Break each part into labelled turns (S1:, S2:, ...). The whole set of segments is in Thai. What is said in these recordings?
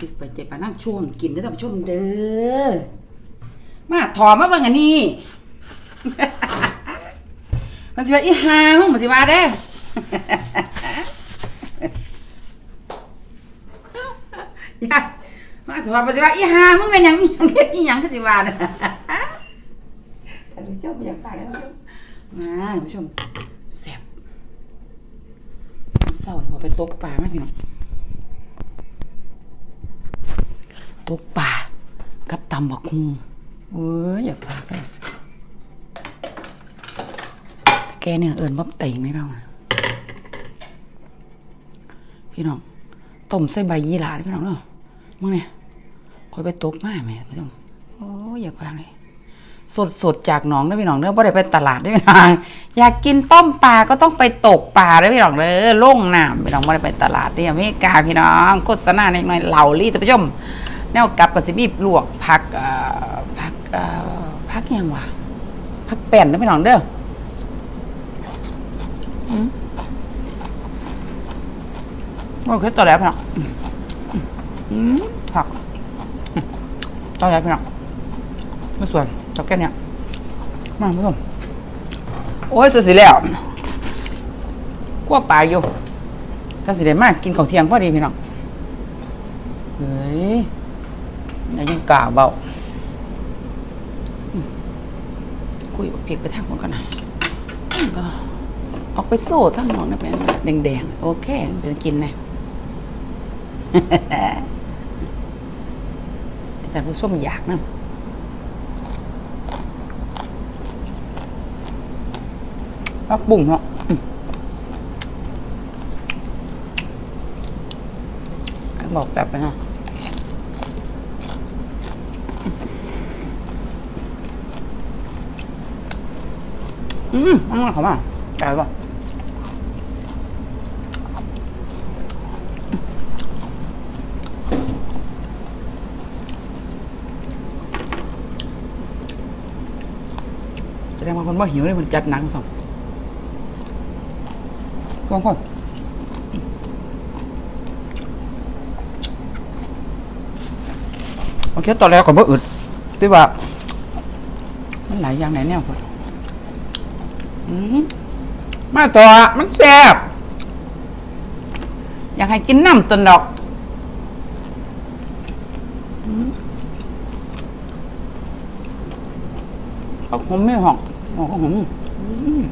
S1: ติสไปเจ็บปานั่งช่วงกินได้อท่านผู้ชมเด้อ มาถอมาเบิ่งอันนี้ มันสิว่าอีหามึงมันสิว่าเด้อ ยามาถอมันสิว่าอีหามึงเป็นหยังอีหยังเฮ็ดอีหยังคือสิว่าเด้อท่านผู้ชมอยากฟังแล้วมาท่านผู้ชมแซ่บเศร้าเดี๋ยวขอไปตกปลามาพี่น้อง ตกป่ากับตำบักฮุงเอ้ยอยากพาไปแกเนี่ยเอิญว่าเต่งไม่เล่านะพี่น้องต้มใส่ใบยี่หร่าเด้อพี่น้องเนาะมึงเนี่ยคอยไปตกมาแม่พี่น้องโอ้ยอยากพาเลยสดสดๆจากหนองเด้อพี่น้องเด้อบ่ได้ไปตลาดเด้อพี่น้องอยากกินต้มปลาก็ต้องไปตกปลาเด้อพี่น้องเด้อลงน้ำพี่น้องบ่ได้ไปตลาดเด้ออเมริกาพี่น้องโฆษณาเล็กน้อยเหล่าลี่ท่านผู้ชม แนวกลับกับสิบีบลวกผักเอ่อผักเอ่อผักหยังวะผักแป้นนะพี่น้องเด้ออืมโอเคตัวแล้วพี่น้องอืมอืมผักอืมตัวแล้วพี่น้องไม่ส่วนตัวแก่เนี่ยมาพี่น้องโอ้ยสุดสิแล้วกลัวปลาอยู่ถ้าสิได้มากกินข้าวเที่ยงพอดีพี่น้องเฮ้ย อย่ายังกล่าวเบาคุยบักเพียกไปทางคนกันนะก็ออกไปโซ่ทั้งหมองนะเป็นแดงๆ โอเค เป็นกินนะอาจารย์ผู้ส้มอยากนะปักบุ่งเนาะอืมบอกแบบไปเนาะ อืมอร่อยขมากไก่ป่ะแสดงว่าคนว่าหิวเลยมันจัดหนังสองกองคนโอเคตอนแรกก็บ่อึดที่ว่ามันหลายอย่างไหนแนวคน อืมมาต่อมันแซ่บอยากให้กินน้ำตนดอกอืมเอาหอมไม่หอกหอกหอมอืม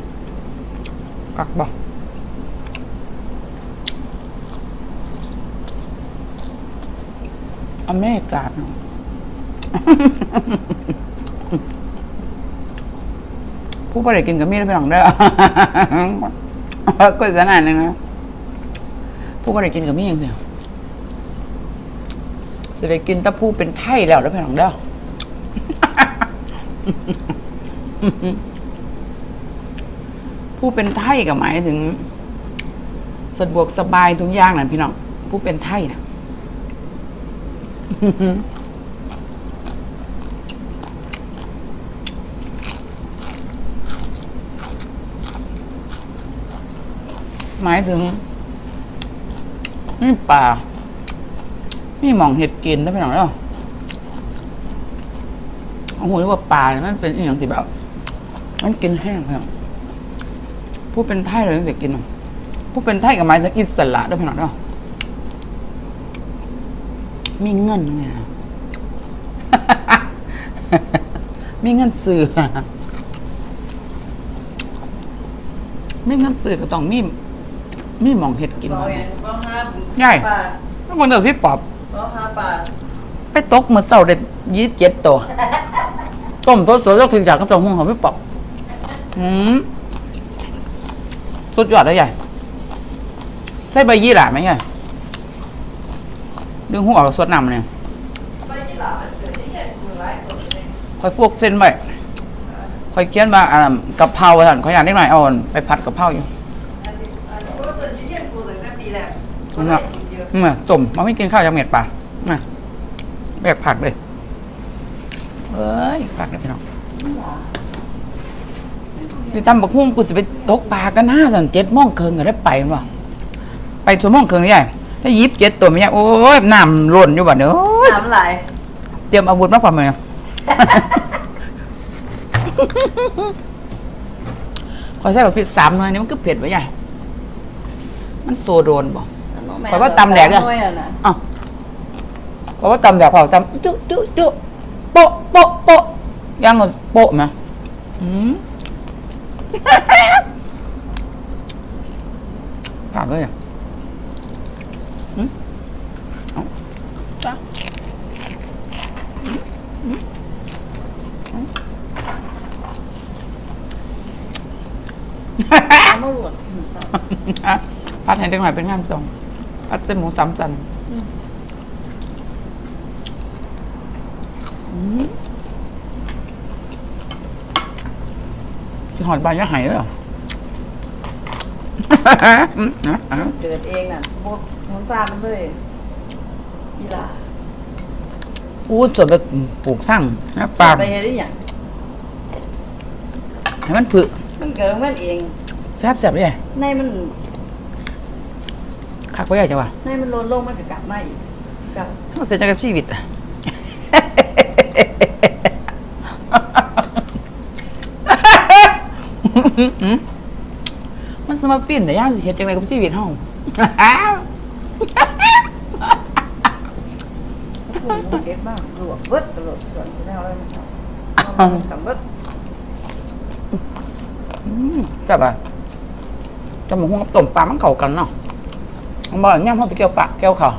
S1: กักบ่อเมริกาเนาะ ผู้บริกินกับมีดไปหลังเด้อก็สนานนึงนะผู้บริกินกับมีอย่างเดียวจะได้กินตะผู้เป็นไท่แล้วแล้วไปหลังเด้อผู้เป็นไท่กับหมายถึงสะดวกสบายทุกอย่างนั่นพี่น้องผู้เป็นไท่นะ หมายถึงนี่ป่านี่หมองเห็ดกินได้ไหมหน่อยเนาะโอ้โหเรียกว่าป่ามันเป็นอย่างที่แบบ มันกินแห้งเพื่อนผู้เป็นไทยเลยตั้งแต่กินผู้เป็นไทยกับหมายถึงอิสระได้ไหมหน่อยเนาะมีเงินไงมีเงินซื้อมีเงินซื้อก็ต้องมี มีหมองเห็ดกิน
S2: บอก
S1: บ้าง
S2: ไงบอกห้า
S1: ใหญ่
S2: บาท
S1: แล้วมันเดือพี่ปอบ
S2: บอกห้าบาท
S1: ไปตกเมื่อเสาร์เด็ดยี่สิบเจ็ดตัวต้มตัวสดแล้วถึงจากกับเจ้าห้องของพี่ปอบอืมสุดยอดเลยใหญ่ใช่ใบยี่หร่าไหมใหญ่ดึงหัวเราสดน้ำเนี่ย
S2: ไปที่หลังมันเกิดที่เห็นมือไร้คนเลย
S1: คอยฟวกเส้นไว้คอยเขียนว่าอ่ากะเพราท่านขอยอยากได้หน่อยเอาอันไปผัดกะเพราอยู่
S2: อันนี้อันนี้ก็ส่วนที่เห็นกูเลยแค่ปีแร ก
S1: นั่นแหละ
S2: เยอะ
S1: เมื่อจมมาไม่กินข้าวยังเม็ดปลามาแบกผักเลยเอ้ยผักเลยพี่น้องสิตำบักฮุ่งกูสิไปตกปลากันห้าสันเจ็ดโมงเคิงก็ได้ไปมั้งไปชั่วโมงเคิงนี่ใหญ่ถ้ายิบเจ็ดตัวไม่ยากโอ้ยน้ำหล่นอยู่บัดเด้อโอ้ย
S2: น้ำไหลาย
S1: เตรียมอาวุธมาพร้อมเลยขอใส่แบบพริกสามหน่อยนี่มันก็เผ็ดไปใหญ่ มันโซโดนบ่ ข้อยว่าตำแหลกอะ
S2: น้อยน่ะนะ
S1: อ้าวขอว่าตำแบบเผาซ้ำจุ๊จุ๊จุ๊โปะโปะโปะย่างก็โปะไหมอืม ผ่านเลยอะอืมเอาจ้ะ
S2: เอามาหลวดหมูสับ
S1: อะพัดให้ได้หน่อยเป็นงานทรงพัด เส้นหมูสามจันอืมจะหอดใบยะไหายเหรออืมนะอะ
S2: เกิดเองน่ะพวกน้องซามันเลยอีหลา
S1: อู้ส่วนไปปลูกทั้งนะปาล์ม
S2: ไปเฮ็ดได้หยัง
S1: ให้มันผึ
S2: มันเกิดของมันเอง
S1: แซ่บแซ่บเลย
S2: ในมัน
S1: คักไว้ใหญ่จังวะ
S2: ในมันลดลงมันก็กลับมาอีกกลับ
S1: เขาเสียใจกับชีวิตอะมันสมาฟินแต่ย่างสิเฮ็ดจังไดกับชีวิตเฮา
S2: กูเก็บบ้างลวกเบิดตลอดส่วนสิแนวอะไรมันเอามันสำเบิด
S1: อืมแซ่บอะจมูกหุ้งกับต้มปลามันเข้ากันเนาะ มันบ่ย่ำเฮาไปเกี่ยวปะเกี่ยวข้าว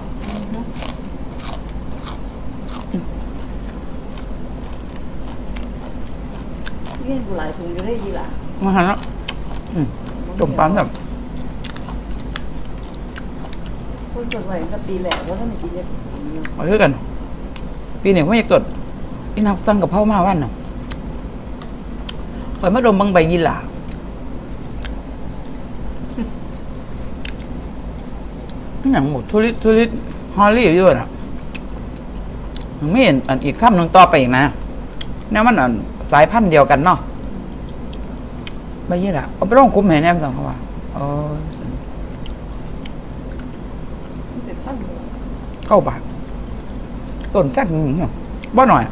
S2: เงี้ยกูหลายถุงอยู่ได้อีหลา
S1: มาหันแล้วอืมต้มปลาแบบ
S2: ผู้ส่วนใหญ่ก็ตีแหลกแล้วถ้าไม่กินเนี่ยผมอยู่
S1: มาคือกัน ปีนี้ว่าอยากตดอีนักสั่งกับเผามาวันน่ะข่อยมาดมบางใบยีหล่า อหย่างหมดทุลิทุลิฮอลลี่อยู่น่ะไม่เห็นอันอีกคำหนึ่งต่อไปอีกนะเนี่ยมันอันสายพันธุ์เดียวกันเนาะใบยี่หล่าเอาไปลองคุ้มแห่แนมสั่งเขาว่าเออเก้าบาทต้นแซ่บหนึ่งเนาะบ่หน่อย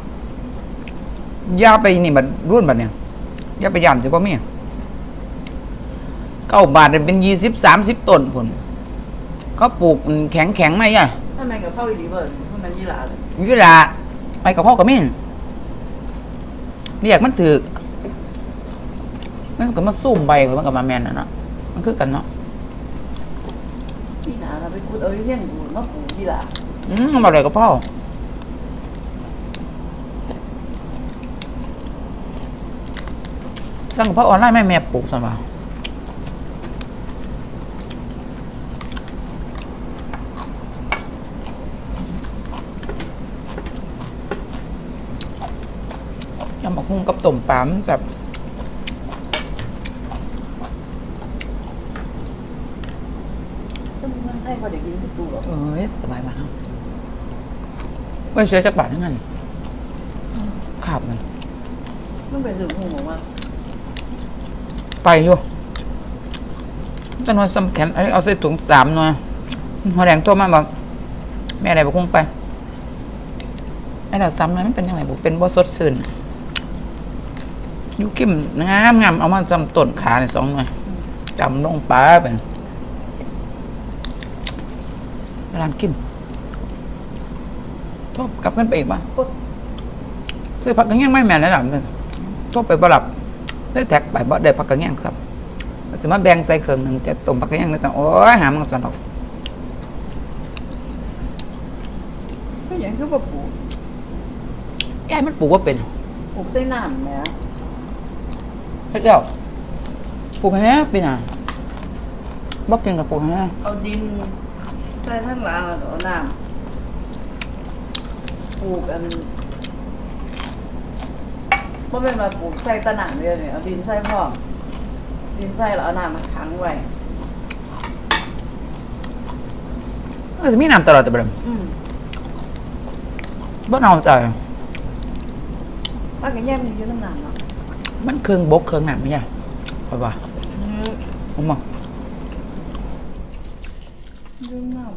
S1: ยาไปนี่บัดรุ่นบัดเนี่ยยาไปยามจะบ่มีเก้าบาทเป็นยี่สิบสามสิบต้นผล เขาปลูกแข็งแข็งๆไหมอะ
S2: ทำไมกับพ่ออีหลีเบิร์ดทำไมยี่หลาเลย
S1: ยี่ลาไปกับพ่อกับแม่เรียกมันถือมันก็มาซุ่มใบของมันก็มาแมนน่ะเนาะมันคือกันเนาะ
S2: พี่หนาเราไปคุดเอาเยี่ยงกูมาปลูกยี่หลา
S1: อืมมาเลยกับพ่อสั่งกับพ่อออนไลน์แม่แม่ปลูกสันว่า จำบักหุ่งกับต้มปลามันแบบ
S2: สมมติมันไทยพอเด็กกินทุกตัว
S1: เอ้ยสบายมากครับไม่เชื่อจักบาททั้งนั้นขาบมัน
S2: มันไปสื่อหูบอกว่า
S1: ไปอยู่จำนวนสำแขนอันนี้เอาใส่ถุงสามหน่อยหัวแดงโทรมาบอกแม่อะไรบอกคงไปไอ้แต่ซ้ำหน่อยมันเป็นยังไงบอกเป็นบ่สดชื่นอ ยูกิมงามงามเอามาจำต้นขาในสองหน่อยจำลงป้าไปร้านกิมโทษกลับกันไปอีกป่ะ
S2: ปุ๊บ
S1: ซื้อผักกระเงี้ยงไม่แม่นระดับนึงโทษไปบ่หลับได้แท็กไปบ่ได้ผักกระเงี้ยงครับสมาแบ่งใส่เครื่องหนึ่งจะต้มผักกระเงี้ยงเลยแต่โอ้ยหามันก็สนุก
S2: ก็อย่างคือว่าปลูก
S1: ยายมันปลูกว่าเป็น
S2: ปลูกใส่น้ำแหม
S1: เฮ้ยเจ้าปลูกอันนี้ปีหน้าบอกกินกับปลูกอันนี้
S2: เอาดินใส่ทั้งหลังแล้วก็เอาน้ำปลูกอันบ่แม่นว่าปลูกใส่ตะหนังเลยเนี่ยเอาดินใส่พร้อมดินใส่แล้วเอาน้ำมาขังไว้
S1: ก็จะมีน้ำตลอดแต่บ่ได้
S2: อืม
S1: บ่เอาใจ
S2: ว่ากันแย่มันอยู่น้ำหนักเนาะ
S1: มันเครื่องบกเครื่องหนักไหมเนี่ยคอยว่าผมบอก
S2: ดูหนัก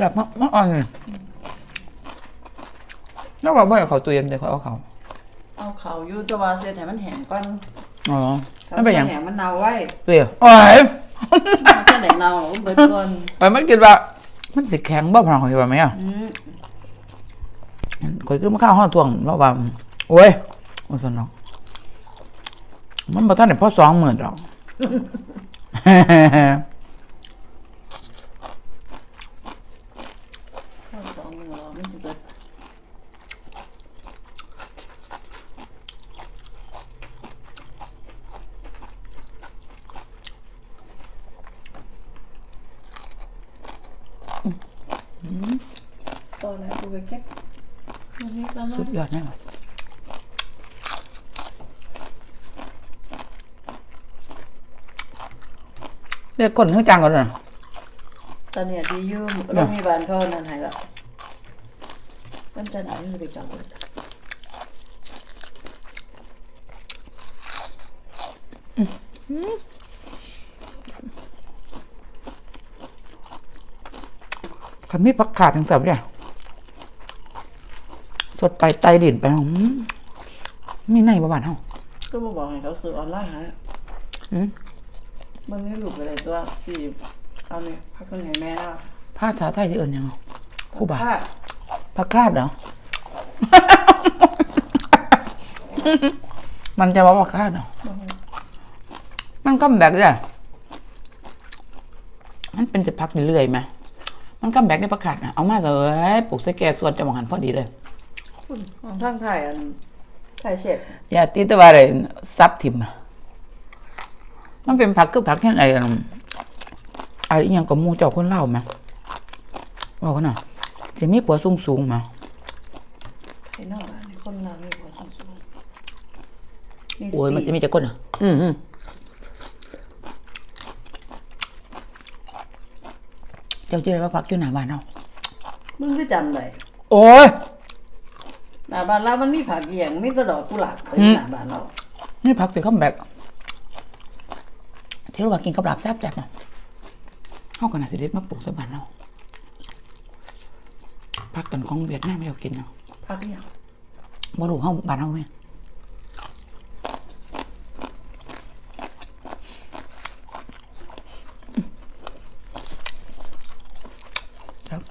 S1: แบบมะอ่อน แล้วว่าบ่ให้เขาตัวเย็นเดี๋ยวเขาเอาเขา
S2: เอาเขาอยู่แตะวาเสียแต่มันแห้งก่อน
S1: อ๋อไม่เป็นหยัง
S2: แห้งมันเน่าไว้
S1: เปรี้ยวโอ้ย
S2: มันจะไหนเน่าเบิดก่อน
S1: ไปมันคิดว่า มันสิแข็งบ่พลังของที่ว่าไหมอะ
S2: อืม
S1: ข่อยคือมาข้าวห้อทวงเพราะว่าโอ้ยมันสนอกมันบ่ทันได้พอสองหมื่นดอก
S2: ข้าวสองมือเรามันจะเบิดตอนแรกกูไปเก็บมันนี่ตอนนั้
S1: สุ
S2: น
S1: ดยอดแน่นอนเรียกคนให้จังก่อนนะ
S2: ตอนเนี้ยดีอยู่โรงพยาบาลเขานั่นให้ละมันจะไหนมันจะไปจับเลย
S1: คันมีผักขาดทั้งสามอย่าง สดไปไตดินไปหืมมีในบ้านเฮา
S2: ก็มาบอกให้เขาซื้อออนไลน์ให้
S1: อืม
S2: มันไม่หลุดไปเลยตัวสี่เอาเนี่ยพักกันให้แม่แล้ว
S1: ภาษาไทยที่เอิ้นหยังเอาครูบา
S2: ผ้า
S1: ผักคาดเหรอ มันจะว่าผักคาดเหรอ มันก็แบกเลยมันเป็นจะพักเรื่อยๆไหมมันก็แบกในประกาศนะเอามาเลยปลูกใส่แก่ส่วนจะมองหันพอดีเลย
S2: คุณของทางไทยอันไทยเช็ด
S1: อย่าตีแตะว่าอะไรซับทิมอะมันเป็นผักคือผักแค่ไหนอะไอ้อหยังกับหมูเจ้าคนเล่าวไหมบอกกันหน่อยจะมีปัวสูงสูงๆไหม
S2: ไอ้นอกอันนี้คนเรามีหัวสูงๆมีส
S1: โอ้ยมัน
S2: ติ
S1: จะมีแต่ก้นอะ อืมอืมเจ้าเจ้าก็พักอยู่หน้าบ้านเนาะ
S2: มึงก็จำได้
S1: โอ้ย
S2: หน้าบ้านเรามันมีผักเอียงมีแตะดอกกุหลาบไป
S1: อืม
S2: หน้าบ้านเรา
S1: นี่พักติข้ามแบกเที่ยวว่ากินกับลาบแซ่บแซ่บอะเขากันนะสิเด็ดมาปลูกสบ้านเนาะพักกันของเวียดนามไม่เอากินเนาะ
S2: ผักเอียง
S1: บ่รู้เฮาบ้านเฮาไหมครับ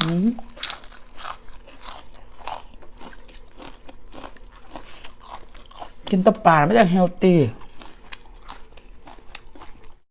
S1: อืมกินแตะปาไม่ใช่เฮลตี้